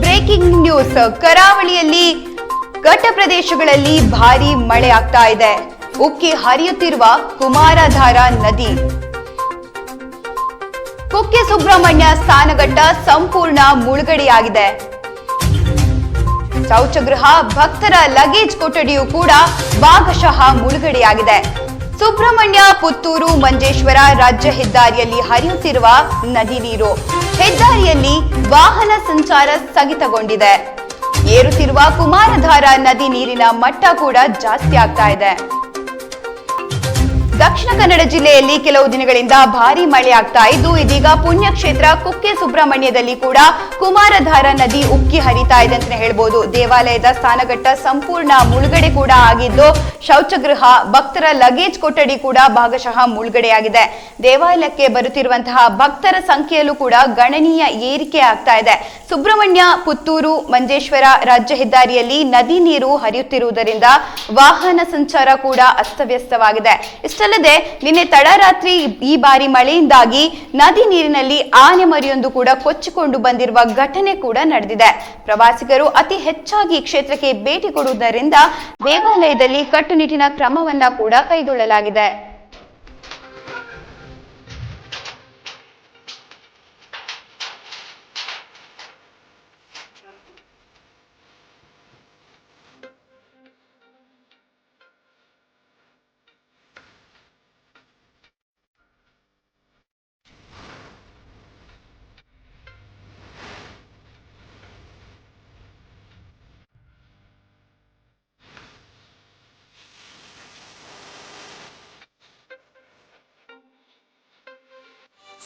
Breaking news, ಕರಾವಳಿಯಲ್ಲಿ ಘಟ್ಟ ಪ್ರದೇಶಗಳಲ್ಲಿ ಭಾರಿ ಮಳೆ ಆಗ್ತಾ ಇದೆ. ಉಕ್ಕಿ ಹರಿಯುತ್ತಿರುವ ಕುಮಾರಧಾರ ನದಿ. ಕುಕ್ಕೆ ಸುಬ್ರಹ್ಮಣ್ಯ ಸ್ಥಾನಘಟ್ಟ ಸಂಪೂರ್ಣ ಮುಳುಗಡೆಯಾಗಿದೆ. ಶೌಚಗೃಹ, ಭಕ್ತರ ಲಗೇಜ್ ಕೊಠಡಿಯು ಕೂಡ ಭಾಗಶಃ ಮುಳುಗಡೆಯಾಗಿದೆ. ಸುಬ್ರಹ್ಮಣ್ಯ, ಪುತ್ತೂರು, ಮಂಜೇಶ್ವರ ರಾಜ್ಯ ಹೆದ್ದಾರಿಯಲ್ಲಿ ಹರಿಯುತ್ತಿರುವ ನದಿ ನೀರು. ಹೆದ್ದಾರಿಯಲ್ಲಿ ವಾಹನ ಸಂಚಾರ ಸ್ಥಗಿತಗೊಂಡಿದೆ. ಏರುತ್ತಿರುವ ಕುಮಾರಧಾರ ನದಿ ನೀರಿನ ಮಟ್ಟ ಕೂಡ ಜಾಸ್ತಿ ಆಗ್ತಾ ಇದೆ. ದಕ್ಷಿಣ ಕನ್ನಡ ಜಿಲ್ಲೆಯಲ್ಲಿ ಕೆಲವು ದಿನಗಳಿಂದ ಭಾರಿ ಮಳೆ ಆಗ್ತಾ ಇದ್ದು, ಇದೀಗ ಪುಣ್ಯಕ್ಷೇತ್ರ ಕುಕ್ಕೆ ಸುಬ್ರಹ್ಮಣ್ಯದಲ್ಲಿ ಕೂಡ ಕುಮಾರಧಾರ ನದಿ ಉಕ್ಕಿ ಹರಿತಾ ಇದೆ ಅಂತ ಹೇಳ್ಬೋದು. ದೇವಾಲಯದ ಸ್ಥಾನಘಟ್ಟ ಸಂಪೂರ್ಣ ಮುಳುಗಡೆ ಕೂಡ ಆಗಿದ್ದು, ಶೌಚಗೃಹ, ಭಕ್ತರ ಲಗೇಜ್ ಕೊಠಡಿ ಕೂಡ ಭಾಗಶಃ ಮುಳುಗಡೆಯಾಗಿದೆ. ದೇವಾಲಯಕ್ಕೆ ಬರುತ್ತಿರುವಂತಹ ಭಕ್ತರ ಸಂಖ್ಯೆಯಲ್ಲೂ ಕೂಡ ಗಣನೀಯ ಏರಿಕೆ ಆಗ್ತಾ ಇದೆ. ಸುಬ್ರಹ್ಮಣ್ಯ, ಪುತ್ತೂರು, ಮಂಜೇಶ್ವರ ರಾಜ್ಯ ಹೆದ್ದಾರಿಯಲ್ಲಿ ನದಿ ನೀರು ಹರಿಯುತ್ತಿರುವುದರಿಂದ ವಾಹನ ಸಂಚಾರ ಕೂಡ ಅಸ್ತವ್ಯಸ್ತವಾಗಿದೆ. ಇಷ್ಟಲ್ಲದೆ ನಿನ್ನೆ ತಡರಾತ್ರಿ ಈ ಬಾರಿ ಮಳೆಯಿಂದಾಗಿ ನದಿ ನೀರಿನಲ್ಲಿ ಆನೆ ಮರಿಯೊಂದು ಕೂಡ ಕೊಚ್ಚಿಕೊಂಡು ಬಂದಿರುವ ಘಟನೆ ಕೂಡ ನಡೆದಿದೆ. ಪ್ರವಾಸಿಗರು ಅತಿ ಹೆಚ್ಚಾಗಿ ಕ್ಷೇತ್ರಕ್ಕೆ ಭೇಟಿ ಕೊಡುವುದರಿಂದ ದೇವಾಲಯದಲ್ಲಿ ಕಟ್ಟುನಿಟ್ಟಿನ ಕ್ರಮವನ್ನ ಕೂಡ ಕೈಗೊಳ್ಳಲಾಗಿದೆ.